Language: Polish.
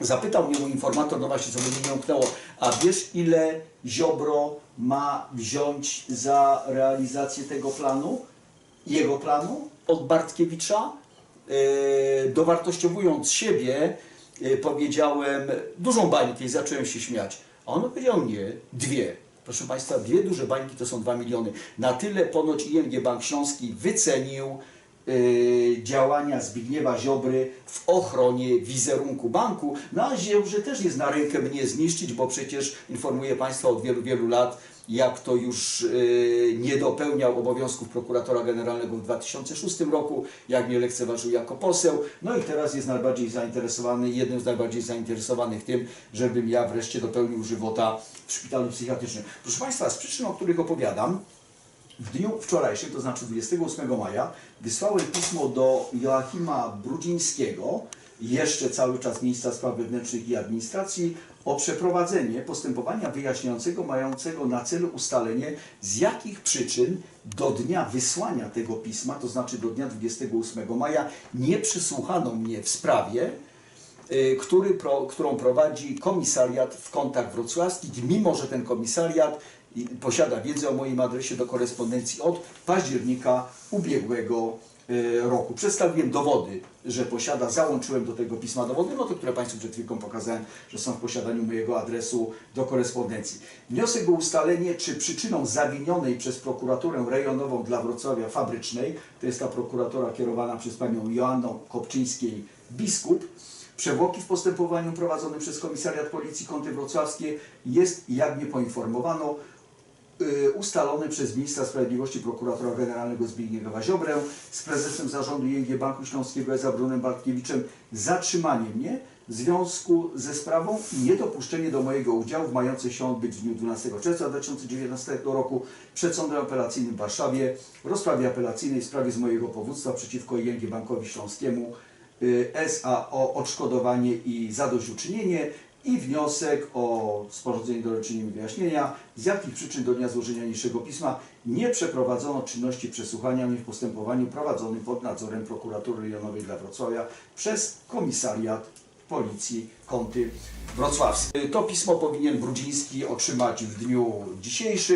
Zapytał mnie mój informator, no właśnie, co mi nie umknęło, a wiesz ile Ziobro ma wziąć za realizację tego planu, jego planu od Bartkiewicza? Yy, dowartościowując siebie, yy, powiedziałem dużą bańkę i zacząłem się śmiać. A on powiedział nie, dwie. Proszę Państwa, dwie duże bańki to są dwa miliony. Na tyle ponoć ING Bank Śląski wycenił działania Zbigniewa Ziobry w ochronie wizerunku banku. No a Ziobrze też jest na rękę mnie zniszczyć, bo przecież informuję Państwa od wielu, wielu lat, jak to już yy, nie dopełniał obowiązków prokuratora generalnego w 2006 roku, jak mnie lekceważył jako poseł. No i teraz jest najbardziej zainteresowany, jednym z najbardziej zainteresowanych tym, żebym ja wreszcie dopełnił żywota w szpitalu psychiatrycznym. Proszę Państwa, z przyczyn, o których opowiadam, w dniu wczorajszym, to znaczy 28 maja, wysłałem pismo do Joachima Brudzińskiego, jeszcze cały czas ministra spraw wewnętrznych i administracji, o przeprowadzenie postępowania wyjaśniającego mającego na celu ustalenie, z jakich przyczyn do dnia wysłania tego pisma, to znaczy do dnia 28 maja, nie przysłuchano mnie w sprawie, y, który którą prowadzi komisariat w kontakt wrocławski, mimo że ten komisariat i- posiada wiedzę o moim adresie do korespondencji od października ubiegłego y, roku. Przedstawiłem dowody, że posiada, załączyłem do tego pisma dowody, no to które Państwu przed chwilką pokazałem, że są w posiadaniu mojego adresu do korespondencji. Wniosek o ustalenie, czy przyczyną zawinionej przez prokuraturę rejonową dla Wrocławia fabrycznej, to jest ta prokuratora kierowana przez panią Joanną Kopczyńskiej-Biskup, Przewłoki w postępowaniu prowadzonym przez Komisariat Policji Kąty Wrocławskie jest, jak mnie poinformowano, y, ustalone przez Ministra Sprawiedliwości Prokuratora Generalnego Zbigniewa Ziobrę z prezesem zarządu ING Banku Śląskiego Eza Brunem Bartkiewiczem zatrzymanie mnie w związku ze sprawą i niedopuszczenie do mojego udziału w mającej się odbyć w dniu 12 czerwca 2019 roku przed Sądem Apelacyjnym w Warszawie w rozprawie apelacyjnej w sprawie z mojego powództwa przeciwko ING Bankowi Śląskiemu y, SA o odszkodowanie i zadośćuczynienie i wniosek o sporządzenie doręczenia wyjaśnienia, z jakich przyczyn do dnia złożenia niższego pisma nie przeprowadzono czynności przesłuchania mnie w postępowaniu prowadzonym pod nadzorem prokuratury rejonowej dla Wrocławia przez komisariat Policji Kąty Wrocławskie. To pismo powinien Brudziński otrzymać w dniu dzisiejszym.